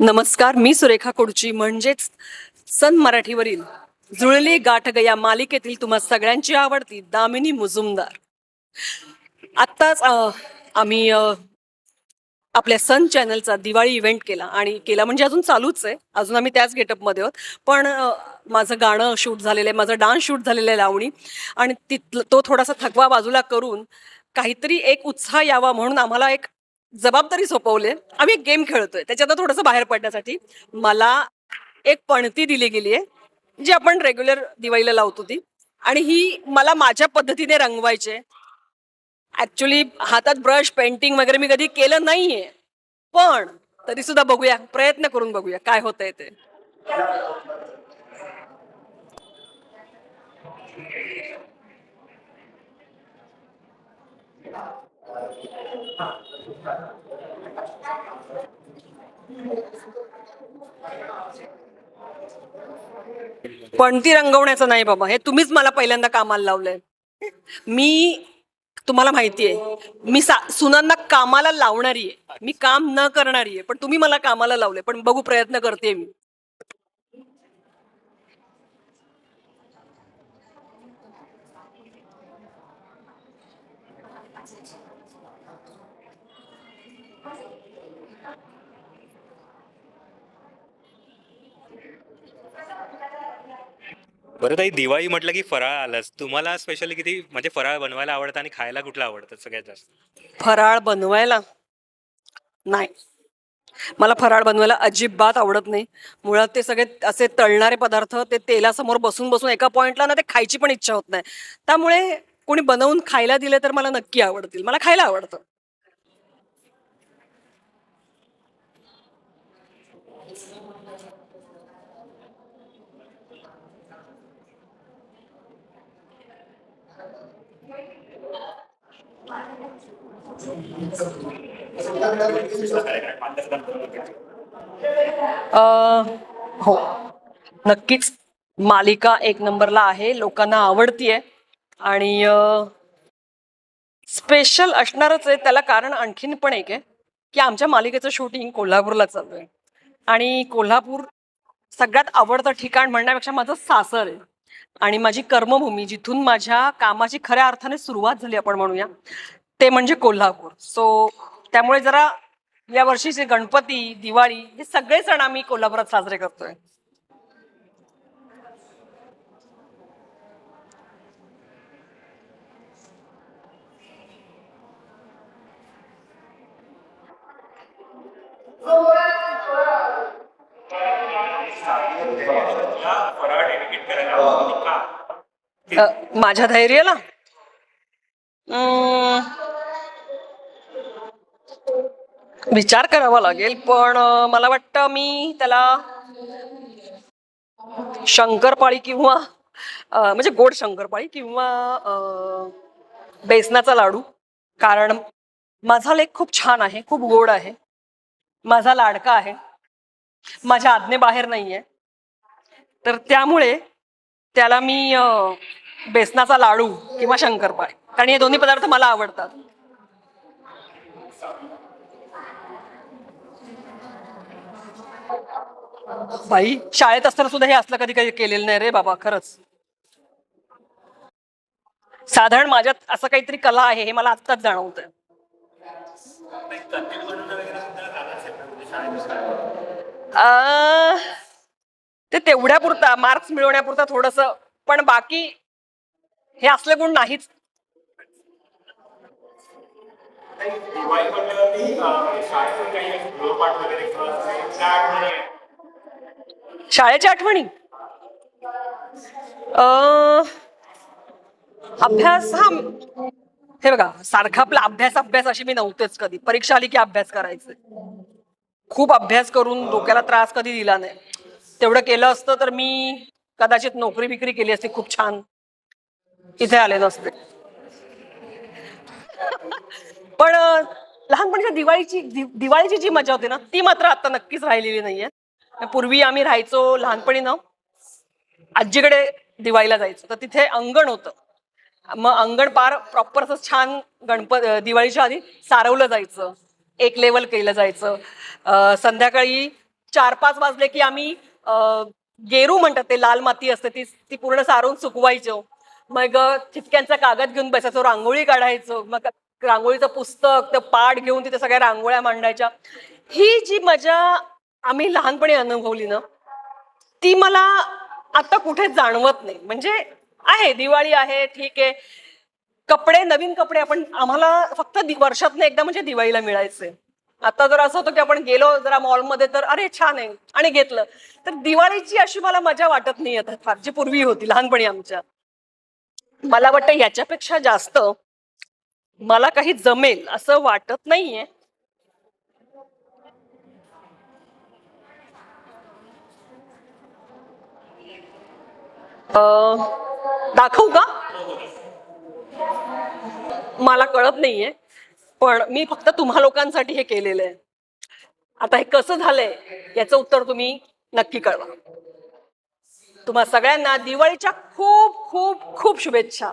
नमस्कार मी सुरेखा कोडची. म्हणजेच सन मराठीवरील जुळली गाठग या मालिकेतील तुम्हा सगळ्यांची आवडती दामिनी मुजुमदार. आत्ताच आम्ही आपल्या सन चॅनलचा दिवाळी इव्हेंट केला आणि केला म्हणजे अजून चालूच आहे. अजून आम्ही त्याच गेटअपमध्ये आहोत. पण माझं गाणं शूट झालेलं आहे माझं डान्स शूट झालेलं आहे लावणी. आणि तिथलं तो थोडासा थकवा बाजूला करून काहीतरी एक उत्साह यावा म्हणून आम्हाला एक जबाबदारी सोपवली. आम्ही एक गेम खेळतोय. त्याच्यात थोडंसं बाहेर पडण्यासाठी. मला एक पणती दिली गेली आहे जी आपण रेग्युलर दिवाळीला लावतो ती आणि ही मला माझ्या पद्धतीने रंगवायचे. ऍक्च्युली हातात ब्रश पेंटिंग वगैरे मी कधी केलं नाहीये. पण तरी सुद्धा बघूया. प्रयत्न करून बघूया. काय होतंय ते. पणती रंगवण्याचं नाही बाबा. हे तुम्हीच मला पहिल्यांदा कामाला लावलंय. मी तुम्हाला माहिती आहे मी सुनांना कामाला लावणारी आहे. मी काम न करणारी आहे पण तुम्ही मला कामाला लावले पण बघू प्रयत्न करते मी. बरं ताई दिवाळी म्हटलं की फराळ आलंच. तुम्हाला स्पेशली किती म्हणजे फराळ बनवायला आवडतं आणि खायला कुठलं आवडतं सगळ्यात जास्त? फराळ बनवायला? नाही. मला फराळ बनवायला अजिबात आवडत नाही. मुळात ते सगळे असे तळणारे पदार्थ ते तेलासमोर बसून बसून एका पॉइंटला ना ते खायची पण इच्छा होत नाही. त्यामुळे कोणी बनवून खायला दिले तर मला नक्की आवडतील. मला खायला आवडतं. हो. नक्कीच मालिका एक नंबरला आहे. लोकांना आवडतीये. आणि स्पेशल असणारच आहे. त्याला कारण आणखीन पण एक आहे की आमच्या मालिकेचं शूटिंग कोल्हापूरला चालू आहे. आणि कोल्हापूर सगळ्यात आवडतं ठिकाण म्हणण्यापेक्षा माझं सासर आहे. आणि माझी कर्मभूमी जिथून माझ्या कामाची खऱ्या अर्थाने सुरुवात झाली आपण म्हणूया ते म्हणजे कोल्हापूर. सो त्यामुळे जरा या वर्षीचे गणपती दिवाळी हे सगळे सण आम्ही कोल्हापुरात साजरे करतोय. अ, माझ्या धैर्याला? अं, विचार करावा लागेल पण अ, मला वाटतं मी त्याला शंकरपाळी किंवा अ, म्हणजे गोड शंकरपाळी किंवा अ, बेसनाचा लाडू. कारण माझा लेख खूप छान आहे खूप गोड आहे. माझा लाडका आहे. माझ्या आज्ञेबाहेर नाहीये. तर त्यामुळे त्याला मी अ, बेसनाचा लाडू किंवा शंकरपाळे. कारण हे दोन्ही पदार्थ मला आवडतात. बाई शाळेत असताना सुद्धा हे असलं कधी कधी केलेलं नाही रे बाबा खरंच. साधारण माझ्यात असं काहीतरी कला आहे हे मला आत्ताच जाणवत अं, ते तेवढ्यापुरता मार्क्स मिळवण्यापुरता थोडस पण बाकी हे असले गुण नाहीच. शाळेच्या आठवणी. अं, अभ्यास हा हे बघा सारखा आपला अभ्यास अभ्यास अशी मी नव्हतेच कधी. परीक्षा आली की अभ्यास करायचे. खूप अभ्यास करून डोक्याला त्रास कधी दिला नाही. तेवढं केलं असतं तर मी कदाचित नोकरी बिकरी केली असती खूप छान. इथे आले नसते. पण लहानपणीच्या दिवाळीची दिवाळीची जी मजा होती ना ती मात्र आता नक्कीच राहिलेली नाहीये. पूर्वी आम्ही राहायचो लहानपणी ना आजीकडे दिवाळीला जायचो. तर तिथे अंगण होतं. मग अंगण पार प्रॉपर असं छान गणपत दिवाळीच्या आधी सारवलं जायचं. एक लेवल केलं जायचं. संध्याकाळी चार पाच वाजले की आम्ही गेरू म्हणतात ते लाल माती असते ती ती पूर्ण सारून सुकवायचो. मग चिटक्यांचा कागद घेऊन बसायचो रांगोळी काढायचो. मग रांगोळीचं पुस्तक ते पाठ घेऊन तिथे सगळ्या रांगोळ्या मांडायच्या. ही जी मजा आम्ही लहानपणी अनुभवली ना ती मला आता कुठे जाणवत नाही. म्हणजे आहे दिवाळी आहे ठीक आहे. कपडे नवीन कपडे आपण आम्हाला फक्त दि- वर्षातनं एकदा म्हणजे दिवाळीला मिळायचे. आता जर असं होतं की आपण गेलो जरा मॉलमध्ये तर अरे छान आहे आणि घेतलं. तर दिवाळीची अशी मला मजा वाटत नाही आता फार जी पूर्वी होती लहानपणी आमच्या. मला वाटतं याच्यापेक्षा जास्त मला काही जमेल असं वाटत नाहीये. दाखवू का? मला कळत नाहीये पण मी फक्त तुम्हा लोकांसाठी हे केलेलं आहे आता हे कसं झालंय याचं उत्तर तुम्ही नक्की कळवा. तुम्हा सगळ्यांना दिवाळीच्या खूप खूप खूप शुभेच्छा.